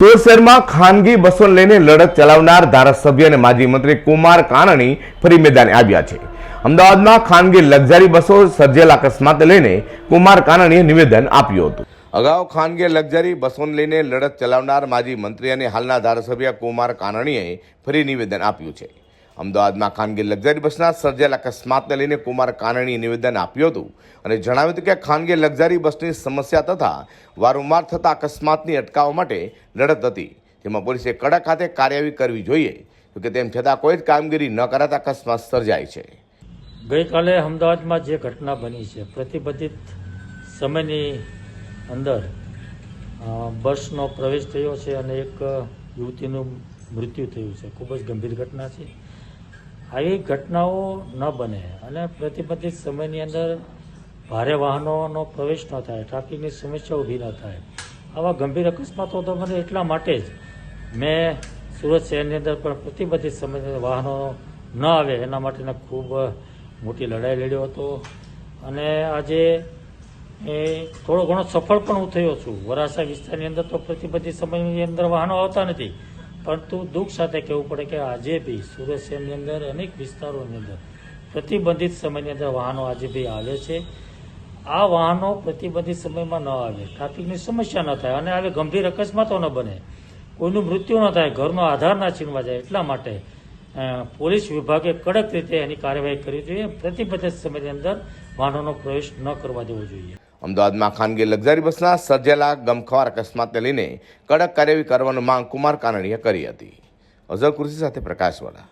સુરત શહેરમાં ખાનગી બસોને લઈને લડત ચલાવનાર ધારાસભ્ય અને માજી મંત્રી કુમાર કાનાણી ફરી મેદાને આવ્યા છે. અમદાવાદમાં ખાનગી લક્ઝરી બસો સર્જેલા અકસ્માત લઈને કુમાર કાનાણીએ નિવેદન આપ્યું હતું. અગાઉ ખાનગી લક્ઝરી બસોને લઈને લડત ચલાવનાર માજી મંત્રી અને હાલના ધારાસભ્ય કુમાર કાનાણીએ ફરી નિવેદન આપ્યું છે. અમદાવાદમાં ખાનગી લક્ઝરી બસના સર્જેલા અકસ્માતને લઈને કુમાર કાનાણીએ નિવેદન આપ્યું હતું અને જણાવ્યું હતું કે ખાનગી લક્ઝરી બસની સમસ્યા તથા વારંવાર થતા અકસ્માતની અટકાવવા માટે લડત હતી. જેમાં પોલીસે કડક ખાતે કાર્યવાહી કરવી જોઈએ જોકે તેમ છતાં કોઈ જ કામગીરી ન કરાતા અકસ્માત સર્જાય છે. ગઈકાલે અમદાવાદમાં જે ઘટના બની છે, પ્રતિબંધિત સમયની અંદર બસનો પ્રવેશ થયો છે અને એક યુવતીનું મૃત્યુ થયું છે. ખૂબ જ ગંભીર ઘટના છે. આવી ઘટનાઓ ન બને અને પ્રતિબંધિત સમયની અંદર ભારે વાહનોનો પ્રવેશ ન થાય, ટ્રાફિકની સમસ્યા ઊભી ન થાય. આવા ગંભીર અકસ્માતો તો બને એટલા માટે જ મેં સુરત શહેરની અંદર પણ પ્રતિબંધિત સમયની વાહનો ન આવે એના માટેના ખૂબ મોટી લડાઈ લડ્યો હતો. અને આજે એ થોડો ઘણો સફળ પણ હું થયો છું. વરાસા વિસ્તારની અંદર તો પ્રતિબંધિત સમયની અંદર વાહનો આવતા નથી. પરંતુ દુઃખ સાથે કહેવું પડે કે આજે બી સુરત શહેરની અંદર, અનેક વિસ્તારોની અંદર પ્રતિબંધિત સમયની અંદર વાહનો આજે બી આવે છે. આ વાહનો પ્રતિબંધિત સમયમાં ન આવે. ટ્રાફિકની સમસ્યા ન થાય અને આવે ગંભીર અકસ્માતો ન બને. કોઈનું મૃત્યુ ન થાય, ઘરનો આધાર ના છીનવા જાય એટલા માટે પોલીસ વિભાગે કડક રીતે એની કાર્યવાહી કરવી જોઈએ. પ્રતિબંધિત સમયની અંદર વાહનોનો પ્રવેશ ન કરવા દેવો જોઈએ. અમદાવાદમાં ખાનગી લક્ઝરી બસના સર્જેલા ગમખવાર અકસ્માતને લઈને કડક કાર્યવાહી કરવાની માંગ કુમાર કાનાણીએ કરી હતી. અઝર કુર્સી સાથે પ્રકાશવાળા.